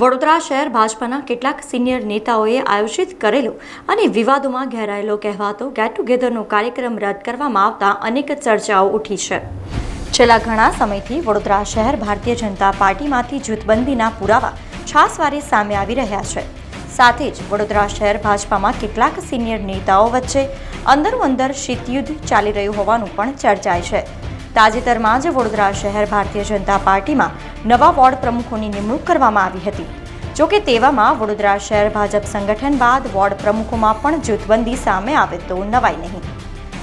વડોદરા શહેર ભાજપાના કેટલાક સિનિયર નેતાઓએ આયોજિત કરેલો અને વિવાદોમાં ઘેરાયેલો કહેવાતો ગેટ ટુગેધરનો કાર્યક્રમ રદ કરવામાં આવતા અનેક ચર્ચાઓ ઉઠી છે. છેલ્લા ઘણા સમયથી વડોદરા શહેર ભારતીય જનતા પાર્ટીમાંથી જૂથબંધીના પુરાવા છાસવારે સામે આવી રહ્યા છે. સાથે જ વડોદરા શહેર ભાજપામાં કેટલાક સિનિયર નેતાઓ વચ્ચે અંદરું અંદર શીતયુદ્ધ ચાલી રહ્યું હોવાનું પણ ચર્ચાય છે. તાજેતરમાં જ વડોદરા શહેર ભારતીય જનતા પાર્ટીમાં નવા વોર્ડ પ્રમુખોની નિમણૂક કરવામાં આવી હતી. જોકે તેવામાં વડોદરા શહેર ભાજપ સંગઠન બાદ વોર્ડ પ્રમુખોમાં પણ જૂથબંધી સામે આવે તો નવાઈ નહીં.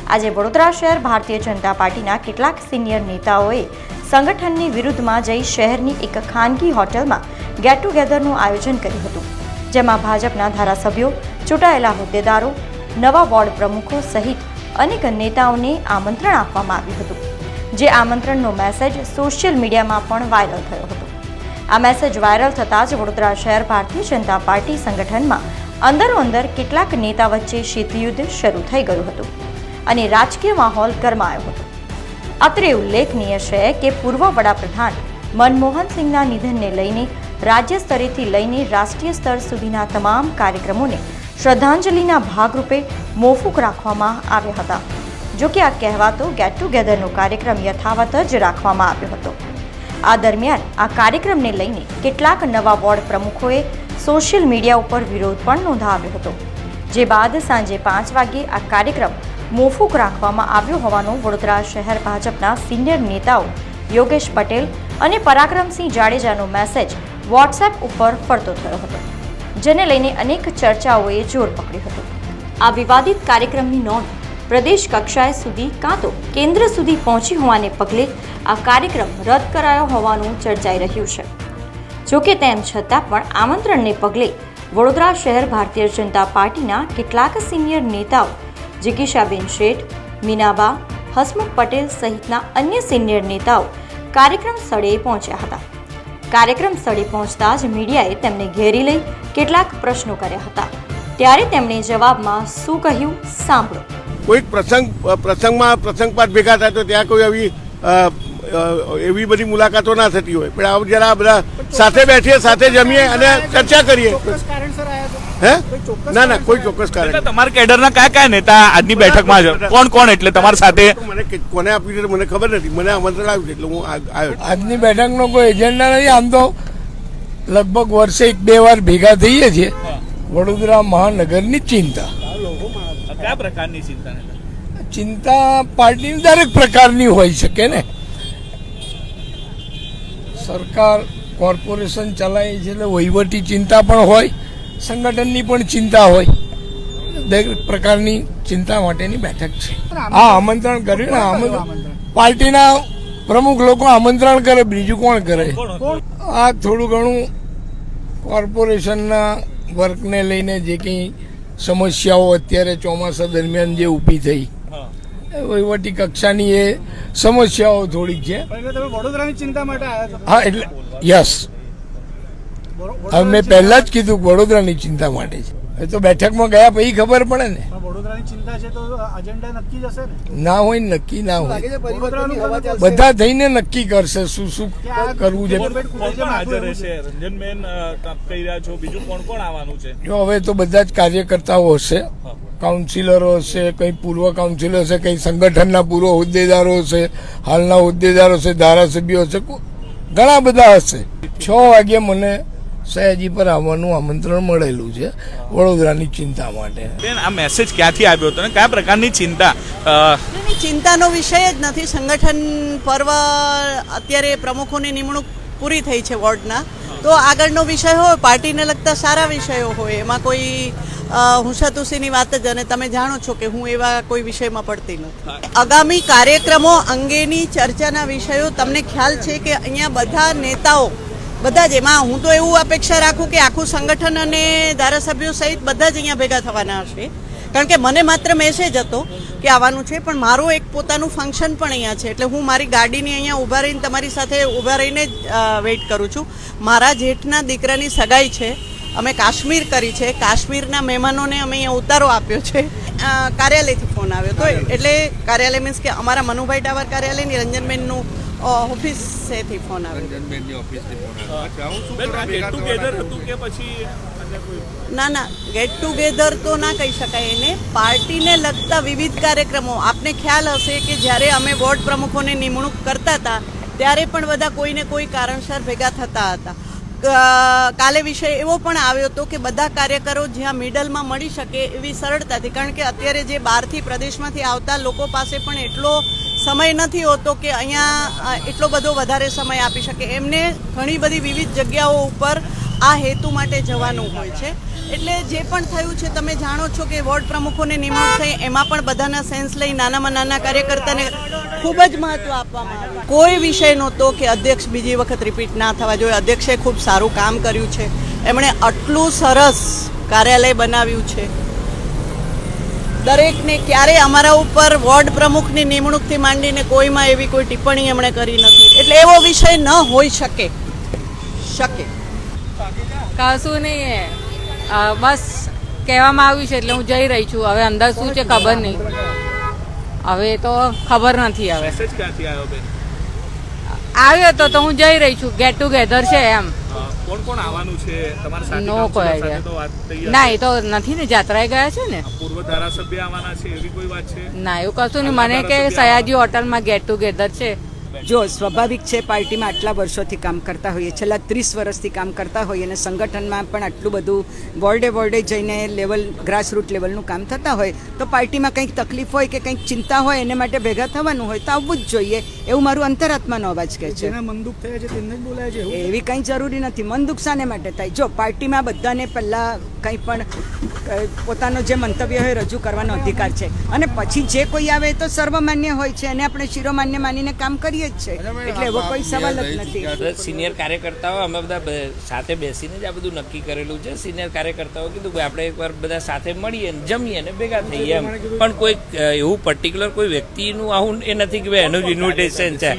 આજે વડોદરા શહેર ભારતીય જનતા પાર્ટીના કેટલાક સિનિયર નેતાઓએ સંગઠનની વિરુદ્ધમાં જઈ શહેરની એક ખાનગી હોટલમાં ગેટ ટુગેધરનું આયોજન કર્યું હતું, જેમાં ભાજપના ધારાસભ્યો, ચૂંટાયેલા હોદ્દેદારો, નવા વોર્ડ પ્રમુખો સહિત અનેક નેતાઓને આમંત્રણ આપવામાં આવ્યું હતું. જે આમંત્રણનો મેસેજ સોશિયલ મીડિયામાં પણ વાયરલ થયો હતો. આ મેસેજ વાયરલ થતાં જ વડોદરા શહેર ભારતીય જનતા પાર્ટી સંગઠનમાં અંદરો અંદર કેટલાક નેતા વચ્ચે શીતયુદ્ધ શરૂ થઈ ગયું હતું અને રાજકીય માહોલ ગરમાયો હતો. અત્રે ઉલ્લેખનીય છે કે પૂર્વ વડાપ્રધાન મનમોહન સિંહના નિધનને લઈને રાજ્ય સ્તરેથી લઈને રાષ્ટ્રીય સ્તર સુધીના તમામ કાર્યક્રમોને શ્રદ્ધાંજલિના ભાગરૂપે મોફૂક રાખવામાં આવ્યા હતા. જો કે આ કહેવાતો ગેટ ટુગેધરનો કાર્યક્રમ યથાવત જ રાખવામાં આવ્યો હતો. આ દરમિયાન આ કાર્યક્રમને લઈને કેટલાક નવા વોર્ડ પ્રમુખોએ સોશિયલ મીડિયા ઉપર વિરોધ પણ નોંધાવ્યો હતો. જે બાદ સાંજે પાંચ વાગ્યે આ કાર્યક્રમ મોકૂફ રાખવામાં આવ્યો હોવાનો વડોદરા શહેર ભાજપના સિનિયર નેતાઓ યોગેશ પટેલ અને પરાક્રમસિંહ જાડેજાનો મેસેજ વોટ્સએપ ઉપર ફરતો થયો હતો, જેને લઈને અનેક ચર્ચાઓએ જોર પકડ્યું હતું. આ વિવાદિત કાર્યક્રમની નોંધ પ્રદેશ કક્ષાએ સુધી કાં તો કેન્દ્ર સુધી પહોંચી હોવાને પગલે આ કાર્યક્રમ રદ કરાયો હોવાનું ચર્ચાઈ રહ્યું છે. જોકે તેમ છતાં પણ આમંત્રણને પગલે વડોદરા શહેર ભારતીય જનતા પાર્ટીના કેટલાક સિનિયર નેતાઓ જિગીશાબેન શેઠ, મીનાબા, હસમુખ પટેલ સહિતના અન્ય સિનિયર નેતાઓ કાર્યક્રમ સ્થળે પહોંચ્યા હતા. કાર્યક્રમ સ્થળે પહોંચતા જ મીડિયાએ તેમને ઘેરી લઈ કેટલાક પ્રશ્નો કર્યા હતા. ત્યારે તેમણે જવાબમાં શું કહ્યું? સાંભળો. કોઈક પ્રસંગ પ્રસંગમાં પ્રસંગપાત ભેગા થાય તો ત્યાં કોઈ આવી એવી બધી મુલાકાતો ના થતી હોય. પણ આવું જરા બધા સાથે બેઠીએ સાથે જમીએ અને ચર્ચા કરીએ. હે? ના ના કોઈ ચોક્કસ કારણ તમારા કેડરના કયા કયા નેતા આજની બેઠકમાં છે? કોણ કોણ? એટલે તમારી સાથે મને કોને આપ્યું છે મને ખબર નથી. મને આમંત્રણ આવ્યું છે એટલે હું આવ્યો આજની બેઠકનો કોઈ એજન્ડા નથી. આમ તો લગભગ વર્ષે એક બે વાર ભેગા થઈએ છીએ. વડોદરા મહાનગરની ચિંતા. કયા પ્રકારની ચિંતા ચિંતા પાર્ટીની દરેક પ્રકારની હોઈ શકે ને. સરકાર કોર્પોરેશન ચલાવે છે એટલે વહીવટી ચિંતા પણ હોય સંગઠનની પણ ચિંતા હોય. દરેક પ્રકારની ચિંતા માટેની બેઠક છે. હા આમંત્રણ કર્યું ને આમંત્રણ પાર્ટીના પ્રમુખ લોકો આમંત્રણ કરે બીજું કોણ કરે? આ થોડું ઘણું કોર્પોરેશનના વર્કને લઈને જે કંઈ સમસ્યાઓ અત્યારે ચોમાસા દરમિયાન જે ઊભી થઈ. વહીવટી કક્ષાની એ સમસ્યાઓ થોડીક છે. વડોદરાની ચિંતા માટે હા એટલે યસ. મેં પહેલા જ કીધું વડોદરાની ચિંતા માટે છે. એ તો બેઠકમાં ગયા પછી ખબર પડે ને. વડોદરાની ચિંતા છે તો અજેન્ડા નક્કી જ ને? ના હોય ને નક્કી ના હોય. બધા થઈને નક્કી કરશે શું શું કરવું છે. કોણ કોણ હાજર રહેશે? રંજનબેન કહી રહ્યા છો. બીજું કોણ કોણ આવવાનું છે? જો હવે તો બધા જ કાર્યકર્તાઓ હશે. કાઉન્સિલરો હશે કંઈ પૂર્વ કાઉન્સિલર હશે કંઈ સંગઠનના પૂર્વ હોદ્દેદારો હશે હાલના હોદ્દેદારો હશે ધારાસભ્યો હશે ઘણા બધા હશે. છ વાગે મને સયાજી પર આવવાનું આમંત્રણ મળેલું છે વડોદરાની ચિંતા માટે. બેન આ મેસેજ ક્યાંથી આવ્યો હતો ને કયા પ્રકારની ચિંતા? ચિંતાનો વિષય જ નથી. સંગઠન પર્વ અત્યારે પ્રમુખોની નિમણૂક પૂરી થઈ છે વોર્ડના. તો આગળનો વિષય હોય પાર્ટીને લગતા સારા વિષયો હોય એમાં કોઈ હુંસાતુસીની વાત જ અને તમે જાણો છો કે હું એવા કોઈ વિષયમાં પડતી નથી. આગામી કાર્યક્રમો અંગેની ચર્ચાના વિષયો તમને ખ્યાલ છે કે અહીંયા બધા નેતાઓ બધા જ એમાં હું તો એવું અપેક્ષા રાખું કે આખું સંગઠન અને ધારાસભ્યો સહિત બધા જ અહીંયા ભેગા થવાના હશે. કારણ કે મને માત્ર મેસેજ હતો કે આવવાનું છે પણ મારું એક પોતાનું ફંક્શન પણ અહીંયા છે. એટલે હું મારી ગાડીની અહીંયા ઊભા રહીને તમારી સાથે ઊભા રહીને જ વેઇટ કરું છું. મારા જેઠના દીકરાની સગાઈ છે. અમે કાશ્મીર કરી છે. કાશ્મીરના મહેમાનોને અમે અહીંયા ઉતારો આપ્યો છે. કાર્યાલયથી ફોન આવ્યો તો એટલે કાર્યાલય મીન્સ કે અમારા મનુભાઈ ટાવર કાર્યાલયની રંજનબેનનું ઓફિસેથી ફોન આવ્યો રંજનબેનની ઓફિસથી ફોન આવ્યો. બેન આ ગેટ ટુગેધર હતું કે પછી ના ના ગેટ ટુગેધર તો ના કહી શકાય એને. પાર્ટીને લગતા વિવિધ કાર્યક્રમો. આપને ખ્યાલ હશે કે જ્યારે અમે વોર્ડ પ્રમુખોને નિમણૂક કરતા હતા ત્યારે પણ બધા કોઈને કોઈ કારણસર ભેગા થતા હતા. કાલે વિષય એવો પણ આવ્યો હતો કે બધા કાર્યકરો જ્યાં મિડલમાં મળી શકે એવી સરળતાથી કારણ કે અત્યારે જે બહારથી પ્રદેશમાંથી આવતા લોકો પાસે પણ એટલો સમય નથી હોતો કે અહીંયા એટલો બધો વધારે સમય આપી શકે. એમને ઘણી બધી વિવિધ જગ્યાઓ ઉપર આ હેતુ માટે જવાનું હોય છે. એટલે જે પણ થયું છે, તમે જાણો છો કે વોર્ડ પ્રમુખોને નિમણૂક થઈ, એમાં પણ બધાના સેન્સ લઈ નાનામાં નાના કાર્યકર્તાને ખૂબ જ મહત્વ આપવામાં આવ્યું. કોઈ વિષય નહોતો કે અધ્યક્ષ બીજી વખત રિપીટ ના થવા જોઈએ. અધ્યક્ષે ખૂબ સારું કામ કર્યું છે. એમણે આટલું સરસ કાર્યાલય બનાવ્યું છે. દરેકને ક્યારે અમારા ઉપર વોર્ડ પ્રમુખની નિમણૂકથી માંડીને કોઈમાં એવી કોઈ ટિપ્પણી એમણે કરી નથી. એટલે એવો વિષય ન હોઈ શકે. શકે. કશું નહીં બસ કહેવામાં આવ્યું છે એટલે હું જઈ રહી છું. હવે અંદર શું છે ખબર નહીં. હવે તો ખબર નથી હવે. આવ્યો તો તો હું જઈ રહી છું. ગેટ ટુગેધર છે એમ. કોણ કોણ આવવાનું છે? તમારા સાથે નો કોઈ આઈડિયા તો વાત થઈ ના એ તો નથી ને જાત્રાએ ગયા છે ને. પૂર્વ ધારાસભ્ય આવવાના છે એવી કોઈ વાત છે? ના એવું કશું નહીં. મને કે સયાજી હોટલમાં ગેટ ટુગેધર છે. જો સ્વાભાવિક છે પાર્ટીમાં આટલા વર્ષોથી કામ કરતા હોઈએ છેલ્લા ત્રીસ વર્ષથી કામ કરતા હોઈએ અને સંગઠનમાં પણ આટલું બધું વોર્ડે વોર્ડે જઈને લેવલ ગ્રાસરૂટ લેવલનું કામ થતા હોય તો પાર્ટીમાં કંઈક તકલીફ હોય કે કંઈક ચિંતા હોય એને માટે ભેગા થવાનું હોય તો આવવું જ જોઈએ. એવું મારું અંતરાત્માનો અવાજ કહે છે. એવી કંઈ જરૂરી નથી. મન દુઃખ શાને માટે થાય? જો પાર્ટીમાં બધાને પહેલાં કંઈ પણ પોતાનો જે મંતવ્ય હોય રજૂ કરવાનો અધિકાર છે. અને પછી જે કોઈ આવે તો સર્વમાન્ય હોય છે. અને આપણે શિરોમાન્ય માનીને કામ કરીએ જ છે. એટલે એવો કોઈ સવાલ જ નથી. સિનિયર કાર્યકર્તાઓ અમે બધા સાથે બેસીને જ આ બધું નક્કી કરેલું છે. સિનિયર કાર્યકર્તાઓ કીધું કે આપણે એકવાર બધા સાથે મળીએ ને જમીએ ને ભેગા થઈએ એમ. પણ કોઈ એવું પર્ટિક્યુલર કોઈ વ્યક્તિનું આવું એ નથી કે ભાઈ એનું જ ઇન્વિટેશન છે.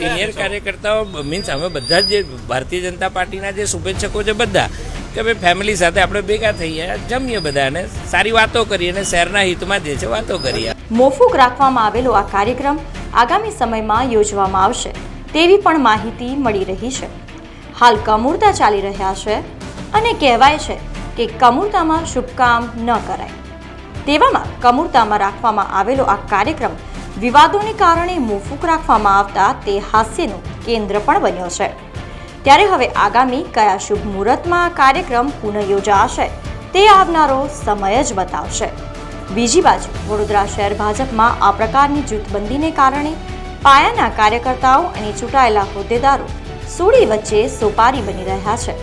સિનિયર કાર્યકર્તાઓ મીન્સ અમે બધા જે ભારતીય જનતા પાર્ટીના જે શુભેચ્છકો છે બધા કે ભાઈ ફેમિલી સાથે આપણે ભેગા થઈએ, જમીએ બધાને, સારી વાતો કરીએ અને શહેરના હિતમાં જે છે વાતો કરીએ. મોફુક રાખવામાં આવેલો આ કાર્યક્રમ આગામી સમયમાં યોજવામાં આવશે, તેવી પણ માહિતી મળી રહી છે. હાલ કમૂરતા ચાલી રહ્યા છે અને કહેવાય છે કે કમૂરતામાં શુભ કામ ન કરાય. તેવામાં કમૂરતામાં રાખવામાં આવેલો આ કાર્યક્રમ વિવાદોને કારણે મોફુક રાખવામાં આવતા તે હાસ્યનું કેન્દ્ર પણ બન્યો છે. ત્યારે હવે આગામી કયા શુભ મુહૂર્તમાં આ કાર્યક્રમ પુનઃ યોજાશે તે આવનારો સમય જ બતાવશે. બીજી બાજુ, વડોદરા શહેર ભાજપમાં આ પ્રકારની જૂથબંધીને કારણે પાયાના કાર્યકર્તાઓ અને ચૂંટાયેલા હોદ્દેદારો સુડી વચ્ચે સોપારી બની રહ્યા છે.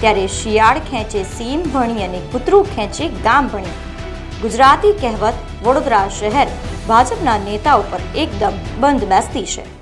ત્યારે શિયાળ ખેંચે સીમ ભણી અને કૂતરું ખેંચે ગામ ભણી. ગુજરાતી કહેવત વડોદરા શહેર ભાજપના નેતાઓ પર એકદમ બંધ બેસતી છે.